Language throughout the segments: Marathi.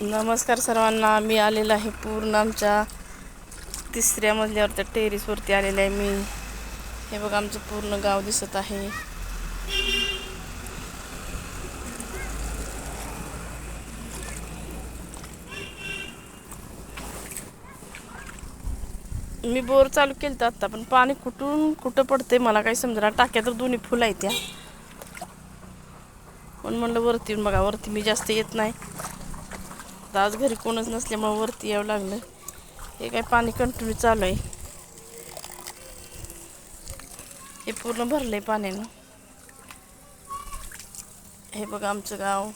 नमस्कार सर्वांना. मी आलेलं आहे पूर्ण आमच्या तिसऱ्या मजल्यावर. त्या टेरिसवरती आलेलं आहे मी. हे बघा आमचं पूर्ण गाव दिसत आहे. मी बोर चालू केलं तर आत्ता पण पाणी कुठून कुठं पडते मला काही समजा टाक्या तर दोन्ही फुलं आहेत त्या पण म्हणलं वरती बघा वरती मी जास्त येत नाही. आता आज घरी कोणच नसल्यामुळं वरती यावं लागलं. हे काय पाणी कंटिन्यू चालू आहे. हे पूर्ण भरलं आहे पाण्यानं. हे बघा आमचं गाव.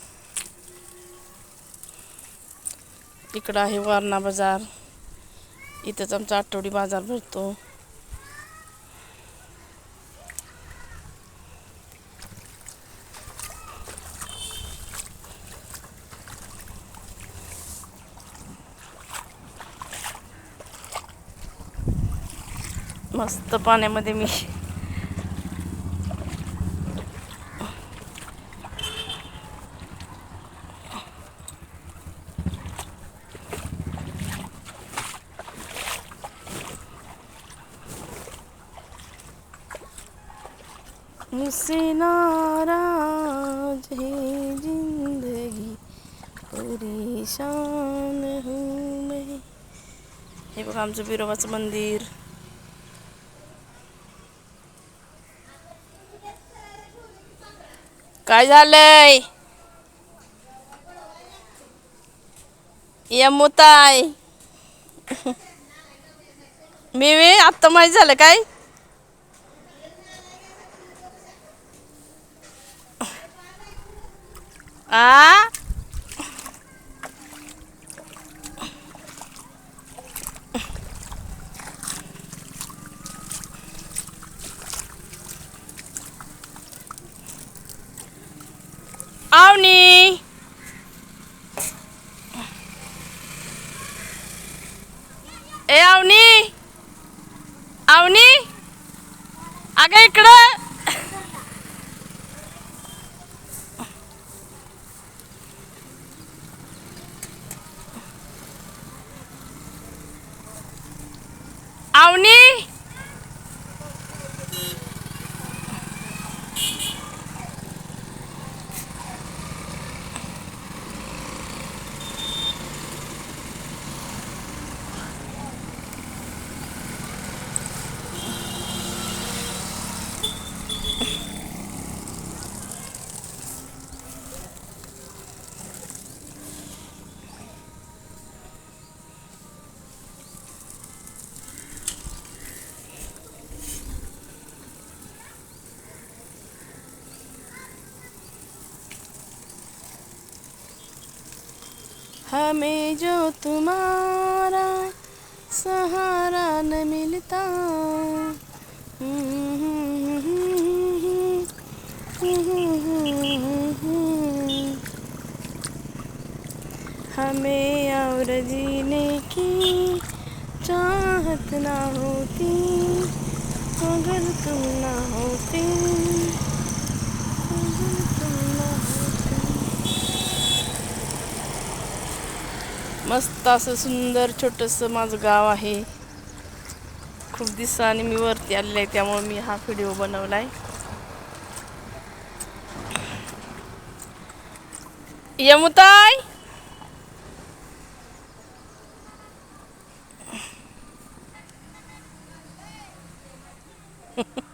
इकडं आहे वारणा बाजार. इथंच आमचा आठवडी बाजार भरतो. मस्त पाण्यामध्ये मी मुझसे नाराज है जिंदगी परेशान हूँ मैं। हे बघा आमचं बिरोबाचं मंदिर. काय झालंय? यमुताय मी मी आत्ता माहीत झालं काय? आ? आवनी ए आवनी आवनी अगं इकडं आवनी हमें जो तुम्हारा सहारा न मिलता। हमें और जीने की चाहत ना होती अगर तुम ना होती। मस्त असं सुंदर छोटंसं माझं गाव आहे. खूप दिवसांनी मी वरती आलेले आहे त्यामुळे मी हा व्हिडिओ बनवला आहे यमुताई